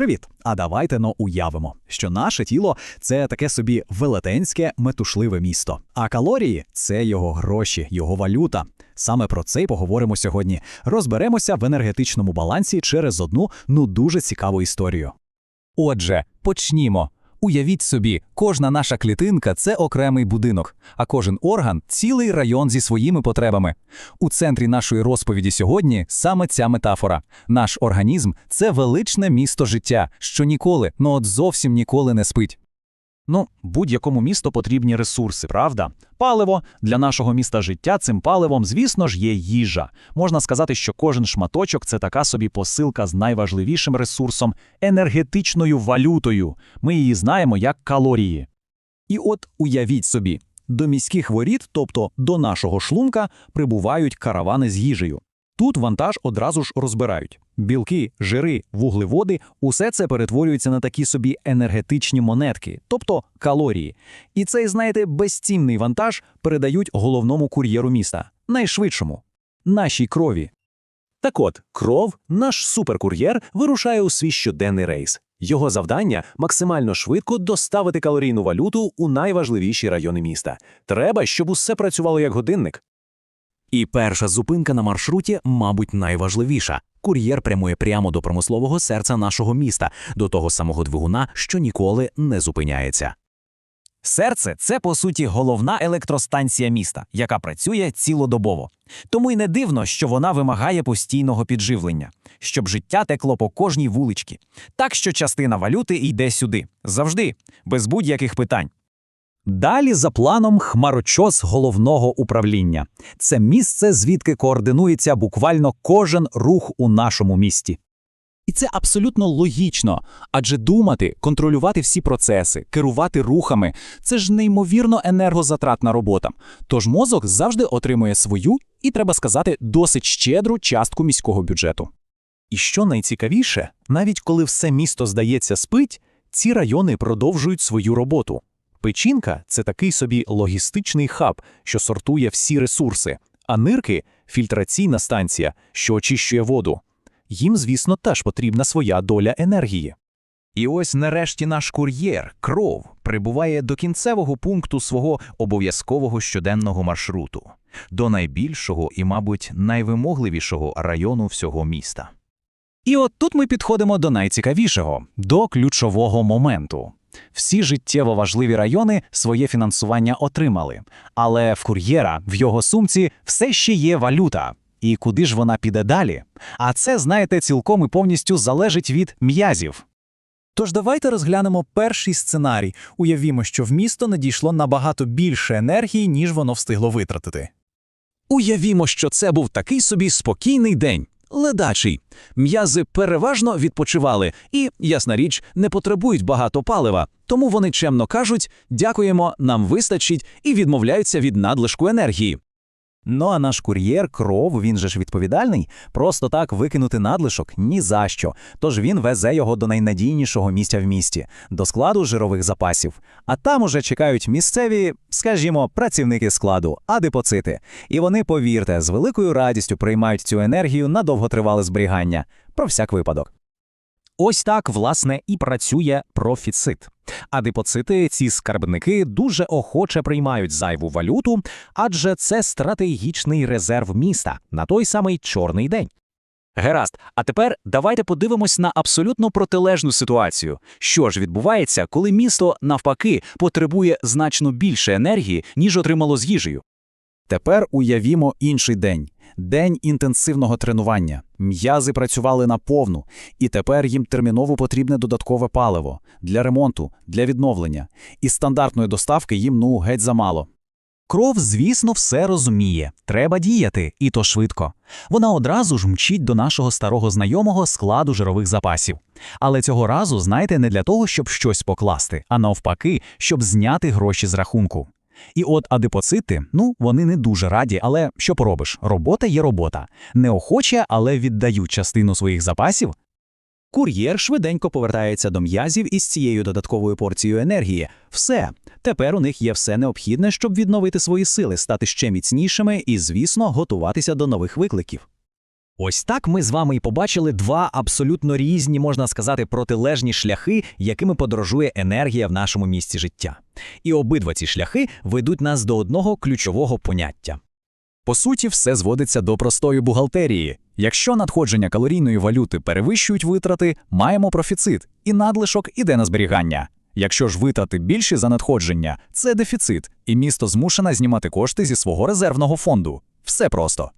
Привіт! А давайте но уявимо, що наше тіло це таке собі велетенське метушливе місто. А калорії це його гроші, його валюта. Саме про це й поговоримо сьогодні. Розберемося в енергетичному балансі через одну ну дуже цікаву історію. Отже, почнімо. Уявіть собі, кожна наша клітинка це окремий будинок, а кожен орган цілий район зі своїми потребами. У центрі нашої розповіді сьогодні саме ця метафора. Наш організм це величне місто життя, що ніколи, ну от зовсім ніколи не спить. Ну, будь-якому місту потрібні ресурси, правда? Паливо для нашого міста життя цим паливом, звісно ж, є їжа. Можна сказати, що кожен шматочок це така собі посилка з найважливішим ресурсом енергетичною валютою. Ми її знаємо як калорії. І от уявіть собі, до міських воріт, тобто до нашого шлунка, прибувають каравани з їжею. Тут вантаж одразу ж розбирають. Білки, жири, вуглеводи усе це перетворюється на такі собі енергетичні монетки, тобто калорії. І цей, знаєте, безцінний вантаж передають головному кур'єру міста, найшвидшому нашій крові. Так от, кров, наш суперкур'єр, вирушає у свій щоденний рейс. Його завдання максимально швидко доставити калорійну валюту у найважливіші райони міста. Треба, щоб усе працювало як годинник. І перша зупинка на маршруті, мабуть, найважливіша. Кур'єр прямує прямо до промислового серця нашого міста, до того самого двигуна, що ніколи не зупиняється. Серце це по суті головна електростанція міста, яка працює цілодобово. Тому й не дивно, що вона вимагає постійного підживлення, щоб життя текло по кожній вуличці. Так що частина валюти йде сюди завжди, без будь-яких питань. Далі за планом хмарочос головного управління. Це місце, звідки координується буквально кожен рух у нашому місті. І це абсолютно логічно, адже думати, контролювати всі процеси, керувати рухами це ж неймовірно енергозатратна робота. Тож мозок завжди отримує свою і, треба сказати, досить щедру частку міського бюджету. І що найцікавіше, навіть коли все місто здається спить, ці райони продовжують свою роботу. Печінка це такий собі логістичний хаб, що сортує всі ресурси, а нирки фільтраційна станція, що очищує воду. Їм, звісно, теж потрібна своя доля енергії. І ось нарешті наш кур'єр, кров, прибуває до кінцевого пункту свого обов'язкового щоденного маршруту, до найбільшого і, мабуть, найвимогливішого району всього міста. І от тут ми підходимо до найцікавішого, до ключового моменту. Всі життєво важливі райони своє фінансування отримали, але в кур'єра в його сумці все ще є валюта. І куди ж вона піде далі? А це, знаєте, цілком і повністю залежить від м'язів. Тож давайте розглянемо перший сценарій. Уявімо, що в місто надійшло набагато більше енергії, ніж воно встигло витратити. Уявімо, що це був такий собі спокійний день, ледачий. М'язи переважно відпочивали і, ясна річ, не потребують багато палива, тому вони чемно кажуть «дякуємо, нам вистачить» і відмовляються від надлишку енергії. Ну а наш кур'єр, кров, він же ж відповідальний, просто так викинути надлишок ні за що. Тож він везе його до найнадійнішого місця в місті, до складу жирових запасів. А там уже чекають місцеві, скажімо, працівники складу, адипоцити. І вони, повірте, з великою радістю приймають цю енергію на довготривале зберігання. Про всяк випадок. Ось так, власне, і працює профіцит. Адипоцити, ці скарбники, дуже охоче приймають зайву валюту, адже це стратегічний резерв міста на той самий чорний день. Гаразд, а тепер давайте подивимось на абсолютно протилежну ситуацію. Що ж відбувається, коли місто, навпаки, потребує значно більше енергії, ніж отримало з їжею? Тепер уявімо інший день. День інтенсивного тренування. М'язи працювали на повну, і тепер їм терміново потрібне додаткове паливо для ремонту, для відновлення. І стандартної доставки їм ну геть замало. Кров, звісно, все розуміє. Треба діяти, і то швидко. Вона одразу ж мчить до нашого старого знайомого складу жирових запасів. Але цього разу, знаєте, не для того, щоб щось покласти, а навпаки, щоб зняти гроші з рахунку. І от адипоцити, ну, вони не дуже раді, але що поробиш? Робота є робота. Неохоче, але віддають частину своїх запасів. Кур'єр швиденько повертається до м'язів із цією додатковою порцією енергії. Все. Тепер у них є все необхідне, щоб відновити свої сили, стати ще міцнішими і, звісно, готуватися до нових викликів. Ось так ми з вами і побачили два абсолютно різні, можна сказати, протилежні шляхи, якими подорожує енергія в нашому місці життя. І обидва ці шляхи ведуть нас до одного ключового поняття. По суті, все зводиться до простої бухгалтерії. Якщо надходження калорійної валюти перевищують витрати, маємо профіцит, і надлишок іде на зберігання. Якщо ж витрати більші за надходження, це дефіцит, і місто змушене знімати кошти зі свого резервного фонду. Все просто.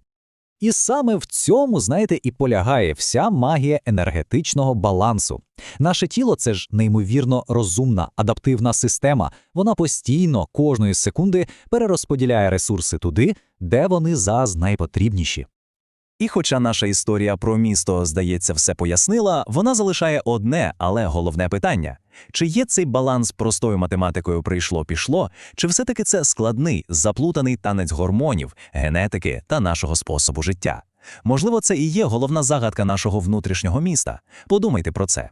І саме в цьому, знаєте, і полягає вся магія енергетичного балансу. Наше тіло це ж неймовірно розумна, адаптивна система. Вона постійно, кожної секунди перерозподіляє ресурси туди, де вони найпотрібніші. І хоча наша історія про місто, здається, все пояснила, вона залишає одне, але головне питання: чи є цей баланс простою математикою прийшло-пішло, чи все-таки це складний, заплутаний танець гормонів, генетики та нашого способу життя? Можливо, це і є головна загадка нашого внутрішнього міста. Подумайте про це.